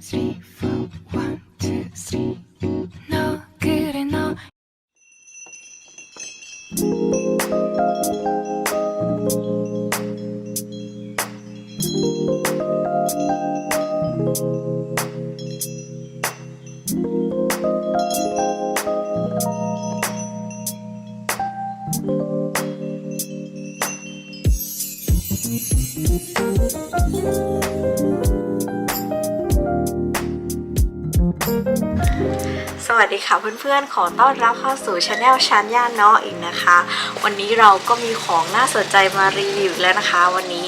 three, four, one, two, three. 너 그래 너 음. สวัสดีค่ะเพื่อนๆ ขอต้อนรับเข้าสู่ช anel ชันย่านเนาะอีกนะคะ วันนี้เราก็มีของน่าสนใจมารีวิวแล้วนะคะ วันนี้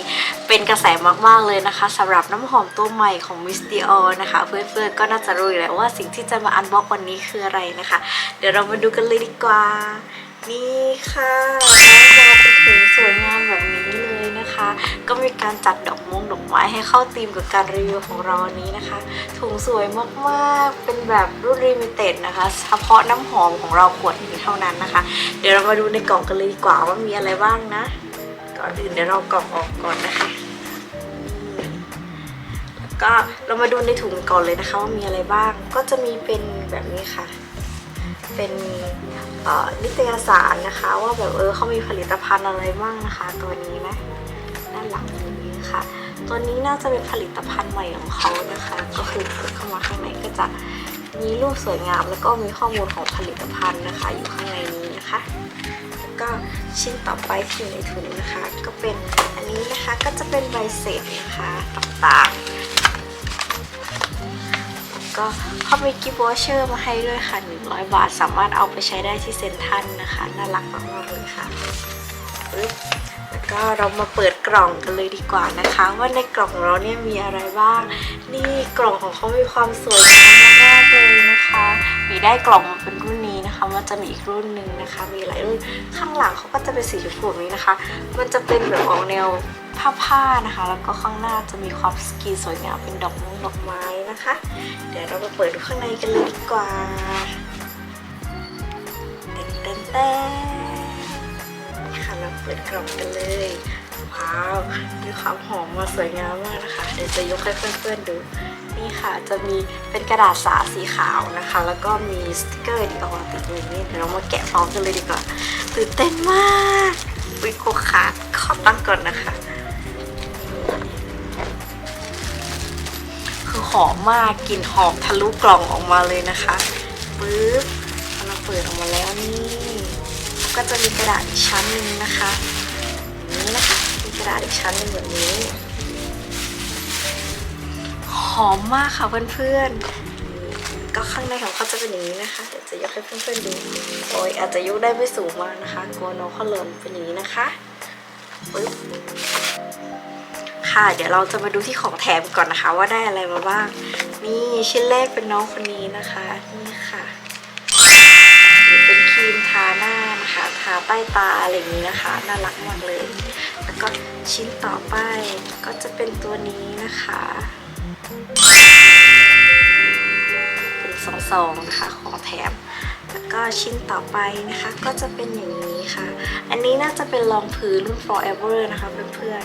เป็นกระแสมากๆเลยนะคะสำหรับน้ำหอมตัวใหม่ของ Miss Dior นะคะ เพื่อนๆก็น่าจะรู้อยู่แล้วว่าสิ่งที่จะมาอันบ็อกวันนี้คืออะไรนะคะ เดี๋ยวเรามาดูกันเลยดีกว่า นี่ค่ะน้องยาเป็นถุงสวยงามแบบนี้เลย ก็มีการจัดดอกมงดอกไม้ให้เข้าธีมกับการรีวิวของเราวันนี้นะคะ ถุงสวยมากๆ เป็นแบบรุ่นลิมิเต็ดนะคะ เฉพาะน้ำหอมของเราขวดนี้เท่านั้นนะคะ เดี๋ยวเรามาดูในกล่องกันเลยดีกว่าว่ามีอะไรบ้างนะ ก่อนอื่นเดี๋ยวเรากล่องออกก่อนนะคะก็เรามาดูในถุงก่อนเลยนะคะว่ามีอะไรบ้าง ก็จะมีเป็นแบบนี้ค่ะ เป็นอ่อนิตยสารนะคะ ว่าแบบเออเขามีผลิตภัณฑ์อะไรบ้างนะคะ ตัวนี้นะ หลังนี้ค่ะ ตัวนี้น่าจะเป็นผลิตภัณฑ์ใหม่ของเขานะคะ ก็คือเปิดเข้ามาข้างในก็จะมีรูปสวยงาม แล้วก็มีข้อมูลของผลิตภัณฑ์นะคะ อยู่ข้างในนี้นะคะแล้วก็ชิ้นต่อไปที่อยู่ในถุงนะคะ ก็เป็นอันนี้นะคะก็จะเป็นใบเสร็จนะคะต่างๆ ก็เขามีกิฟต์วอเชอร์มาให้ด้วยค่ะ 100 บาทสามารถเอาไปใช้ได้ที่เซ็นทรัลนะคะ น่ารักมากๆเลยค่ะ ก็เรามาเปิดกล่องกันเลยดีกว่านะคะ ว่าในกล่องเราเนี่ยมีอะไรบ้าง นี่กล่องของเขามีความสวยงามมากๆเลยนะคะมีได้กล่องมาเป็นรุ่นนี้นะคะมันจะมีอีกรุ่นหนึ่งนะคะ มีหลายรุ่นข้างหลังเขาก็จะเป็นสีชมพูแบบนี้นะคะ มันจะเป็นแบบออกแนวผ้าผ้านะคะ แล้วก็ข้างหน้าจะมีความสกีสวยงามเป็นดอกมงดอกไม้นะคะ เดี๋ยวเรามาเปิดดูข้างในกันเลยดีกว่าเต้นเต้น เปิดกล่องกันเลย ว้าวมีความหอมมาสวยงามมากนะคะ เดี๋ยวจะยกให้เพื่อนๆดู นี่ค่ะจะมีเป็นกระดาษสาสีขาวนะคะ แล้วก็มีสติกเกอร์ดีออติดอยู่นี่เดี๋ยวเรามาแกะพร้อมกันเลยดีกว่าตื่นเต้นมากวิโกขาดขอตั้งก่อนนะคะคือหอมมากกลิ่นหอมทะลุกล่องออกมาเลยนะคะปึ๊บเราเปิดออกมาแล้วนี่ ก็จะมีกระดาษอีกชั้นหนึ่งนะคะนี้นะคะมีกระดาษอีกชั้นหนึ่งแบบนี้หอมมากค่ะเพื่อนๆ ก็ข้างในของเขาจะเป็นอย่างนี้นะคะเดี๋ยวจะยกให้เพื่อนๆดูโอ้ยอาจจะยกได้ไม่สูงมากนะคะกลัวน้องเขาหล่นเป็นอย่างนี้นะคะปึ๊บค่ะ เดี๋ยวเราจะมาดูที่ของแถมก่อนนะคะ ว่าได้อะไรมาบ้าง นี่ชิ้นแรกเป็นน้องคนนี้นะคะ นี่ค่ะ ทาหน้านะคะทาใต้ตาอะไรอย่างนี้นะคะน่ารักมากเลย แล้วก็ชิ้นต่อไปก็จะเป็นตัวนี้นะคะเป็นสองซองๆนะคะของแถมแล้วก็ชิ้นต่อไปนะคะก็จะเป็นอย่างนี้ค่ะ อันนี้น่าจะเป็นรองพื้นรุ่น forever นะคะเพื่อน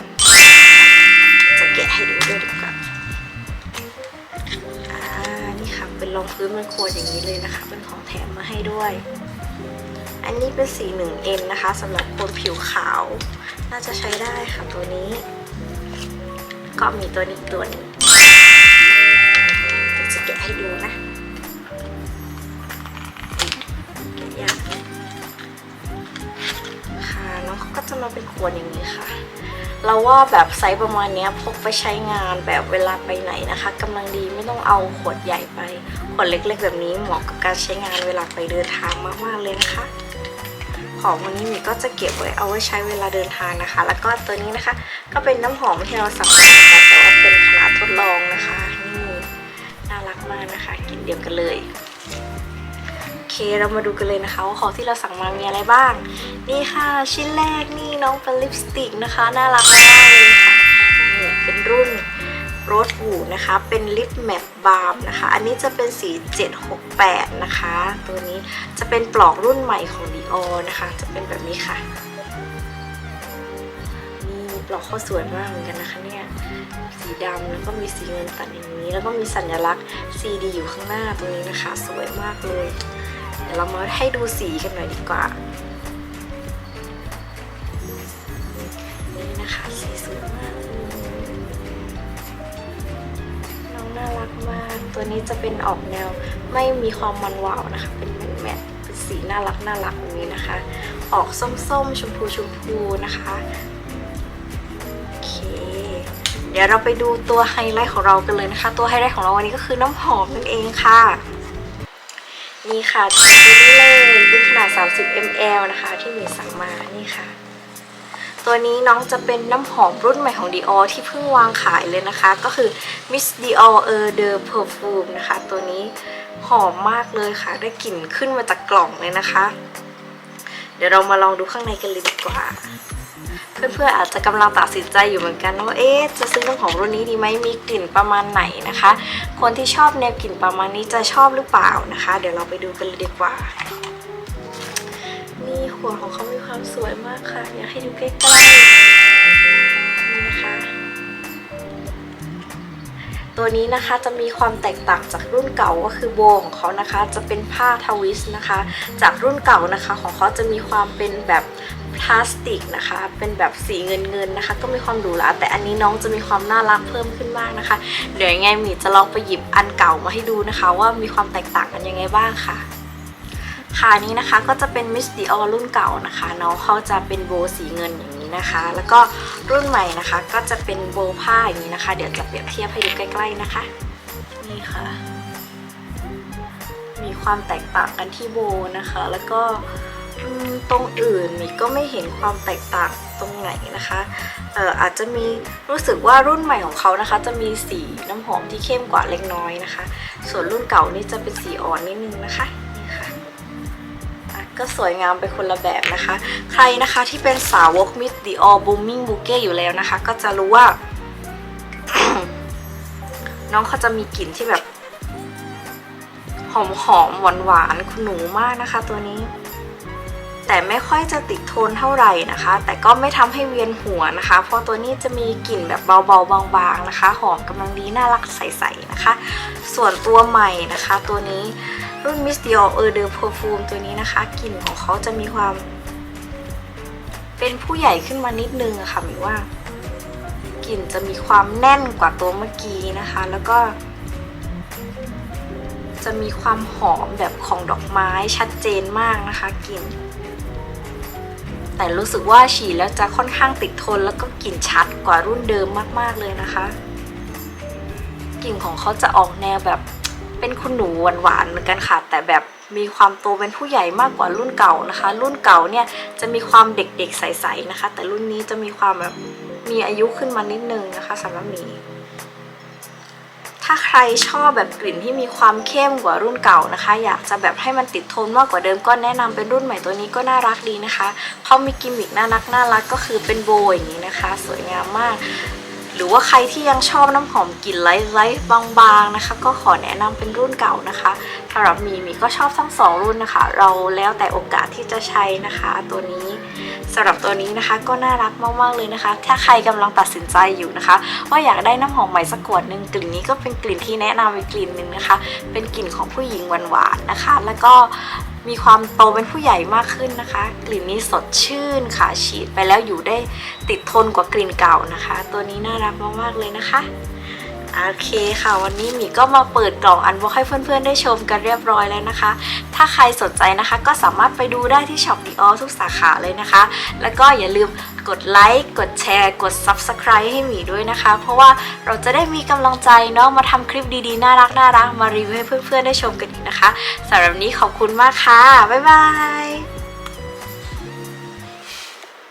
ๆ จะแกะให้ดูด้วยดีกว่าอ่านี่ค่ะเป็นรองพื้นมันควรอย่างนี้เลยนะคะ เป็นของแถมมาให้ด้วย อันนี้เป็นสี 1N นะคะสำหรับคนผิวขาว น่าจะใช้ได้ค่ะตัวนี้ ก็มีตัวนี้ตัวนึงเดี๋ยวจะแกะให้ดูนะยากค่ะน้องเขาก็จะมาเป็นขวดอย่างนี้ค่ะ เราว่าแบบไซส์ประมาณนี้พกไปใช้งานแบบเวลาไปไหนนะคะกำลังดีไม่ต้องเอาขวดใหญ่ไป ขวดเล็กๆแบบนี้เหมาะกับการใช้งานเวลาไปเดินทางมากๆเลยนะคะ ของวันนี้มีก็จะเก็บไว้เอาไว้ใช้เวลาเดินทางนะคะ แล้วก็ตัวนี้นะคะ ก็เป็นน้ำหอมที่เราสั่งมาแต่ว่าเป็นขนาดทดลองนะคะนี่น่ารักมากนะคะกินเดียวกันเลยโอเคเรามาดูกันเลยนะคะว่าของที่เราสั่งมามีอะไรบ้าง นี่ค่ะชิ้นแรกนี่น้องเป็นลิปสติกนะคะ น่ารักมากเลยค่ะนี่เป็นรุ่น โรสบูนะคะ เป็นลิปแมปบาล์มนะคะ อันนี้จะเป็นสี 768 นะคะ ตัวนี้จะเป็นปลอกรุ่นใหม่ของ Dior นะคะ จะเป็นแบบนี้ค่ะ นี่ปลอกเขาสวยมากเหมือนกันนะคะเนี่ย สีดำแล้วก็มีสีเงินตัดอย่างนี้ แล้วก็มีสัญลักษณ์ CD อยู่ข้างหน้าตรงนี้นะคะ สวยมากเลย เดี๋ยวเรามาให้ดูสีกันหน่อยดีกว่า นี้จะเป็นออกแนวไม่มีความมันวาวนะคะ เป็นแมทแมทเป็นสีน่ารักน่ารักแบบนี้นะคะ ออกส้มๆ ชมพูชมพูนะคะโอเค เดี๋ยวเราไปดูตัวไฮไลท์ของเรากันเลยนะคะ ตัวไฮไลท์ของเราวันนี้ก็คือน้ำหอมนั่นเองค่ะนี่ค่ะตัวนี้เลยเป็นขนาด 30 ml นะคะ ที่หมีสั่งมานี่ค่ะ ตัวนี้น้องจะเป็นน้ำหอมรุ่นใหม่ของ Dior ที่เพิ่งวางขายเลยนะคะ ก็คือ Miss Dior Eau de Perfume นะคะ ตัวนี้หอมมากเลยค่ะ ได้กลิ่นขึ้นมาจากกล่องเลยนะคะ เดี๋ยวเรามาลองดูข้างในกันเลยดีกว่า เพื่อนๆอาจจะกำลังตัดสินใจอยู่เหมือนกันว่าเอ๊ะจะซื้อน้ำหอมรุ่นนี้ดีไหมมีกลิ่นประมาณไหนนะคะ คนที่ชอบแนวกลิ่นประมาณนี้จะชอบหรือเปล่านะคะ เดี๋ยวเราไปดูกันเลยดีกว่า หัวของเขามีความสวยมากค่ะ อยากให้ดูใกล้ๆนี่นะคะ ตัวนี้นะคะจะมีความแตกต่างจากรุ่นเก่าก็คือโบของเขานะคะ จะเป็นผ้าทวิสต์นะคะ จากรุ่นเก่านะคะของเขาจะมีความเป็นแบบพลาสติกนะคะ เป็นแบบสีเงินเงินๆนะคะ ก็มีความหรูหราแต่อันนี้น้องจะมีความน่ารักเพิ่มขึ้นมากนะคะ เดี๋ยวยังไงมีจะลองไปหยิบอันเก่ามาให้ดูนะคะ ว่ามีความแตกต่างกันยังไงบ้างค่ะ ค่ะนี้นะคะก็จะเป็น Miss Dior รุ่นเก่านะคะน้องเขาจะเป็นโบสีเงินอย่างนี้นะคะ แล้วก็รุ่นใหม่นะคะก็จะเป็นโบผ้าอย่างนี้นะคะ เดี๋ยวจะเปรียบเทียบให้ดูใกล้ ๆนะคะ นี่ค่ะ มีความแตกต่างกันที่โบนะคะ แล้วก็ตรงอื่นมีก็ไม่เห็นความแตกต่างตรงไหนนะคะเอออาจจะมีรู้สึกว่ารุ่นใหม่ของเขานะคะ จะมีสีน้ำหอมที่เข้มกว่าเล็กน้อยนะคะ ส่วนรุ่นเก่านี่จะเป็นสีอ่อนนิดนึงนะคะ ก็สวยงามไปคนละแบบนะคะ ใครนะคะที่เป็นสาวกมิดดิออ booming bouquet อยู่แล้วนะคะ ก็จะรู้ว่า น้องเขาจะมีกลิ่นที่แบบ หอมหอมหวานหวานๆคุณหนูมากนะคะ ตัวนี้ แต่ไม่ค่อยจะติดโทนเท่าไหร่นะคะ แต่ก็ไม่ทำให้เวียนหัวนะคะ เพราะตัวนี้จะมีกลิ่นแบบเบาๆบางๆนะคะ หอมกำลังดีน่ารักใสๆนะคะ ส่วนตัวใหม่นะคะ ตัวนี้ รุ่น Miss Dior Eau de Perfume ตัวนี้นะคะกลิ่นของเขาจะมีความ เป็นผู้ใหญ่ขึ้นมานิดนึงอะค่ะหมายว่ากลิ่นจะมีความแน่นกว่าตัวเมื่อกี้นะคะ แล้วก็ จะมีความหอมแบบของดอกไม้ชัดเจนมากนะคะกลิ่นแต่รู้สึกว่าฉีดแล้วจะค่อนข้างติดทนแล้วก็กลิ่นชัดกว่ารุ่นเดิมมากๆเลยนะคะ กลิ่นของเขาจะออกแนวแบบ เป็นคุณหนูหวานๆเหมือนกันค่ะ แต่แบบมีความโตเป็นผู้ใหญ่มากกว่ารุ่นเก่านะคะ รุ่นเก่าเนี่ยจะมีความเด็กๆใสๆนะคะ แต่รุ่นนี้จะมีความแบบมีอายุขึ้นมานิดนึงนะคะสำหรับหมีถ้าใครชอบแบบกลิ่นที่มีความเข้มกว่ารุ่นเก่านะคะ อยากจะแบบให้มันติดทนมากกว่าเดิมก็แนะนำเป็นรุ่นใหม่ตัวนี้ก็น่ารักดีนะคะเขามีกิมมิคน่ารักน่ารักก็คือเป็นโบอย่างนี้นะคะ สวยงามมาก หรือว่าใครที่ยังชอบน้ำหอมกลิ่นไลท์ๆบางๆนะคะ ก็ขอแนะนำเป็นรุ่นเก่านะคะสำหรับมีมีก็ชอบทั้งสองรุ่นนะคะ เราแล้วแต่โอกาสที่จะใช้นะคะ ตัวนี้สำหรับตัวนี้นะคะก็น่ารักมากๆเลยนะคะ ถ้าใครกำลังตัดสินใจอยู่นะคะ ว่าอยากได้น้ำหอมใหม่สักขวดหนึ่งกลิ่นนี้ก็เป็นกลิ่นที่แนะนำอีกกลิ่นหนึ่งนะคะ เป็นกลิ่นของผู้หญิงหวานๆนะคะ แล้วก็ มีความโตเป็นผู้ใหญ่มากขึ้นนะคะ กลิ่นนี้สดชื่นค่ะฉีดไปแล้วอยู่ได้ติดทนกว่ากลิ่นเก่านะคะ ตัวนี้น่ารักมากๆเลยนะคะ โอเคค่ะ วันนี้หมีก็มาเปิดกล่องอันบ็อกให้เพื่อนๆได้ชมกันเรียบร้อยแล้วนะคะ ถ้าใครสนใจนะคะก็สามารถไปดูได้ที่ช็อปดีออทุกสาขาเลยนะคะ แล้วก็อย่าลืมกดไลค์ กดแชร์ กด Subscribe ให้หมีด้วยนะคะ เพราะว่าเราจะได้มีกำลังใจเนาะมาทำคลิปดีๆ น่ารักน่ารักมารีวิวให้เพื่อนๆได้ชมกันอีกนะคะสำหรับนี้ขอบคุณมากค่ะ บ๊ายบาย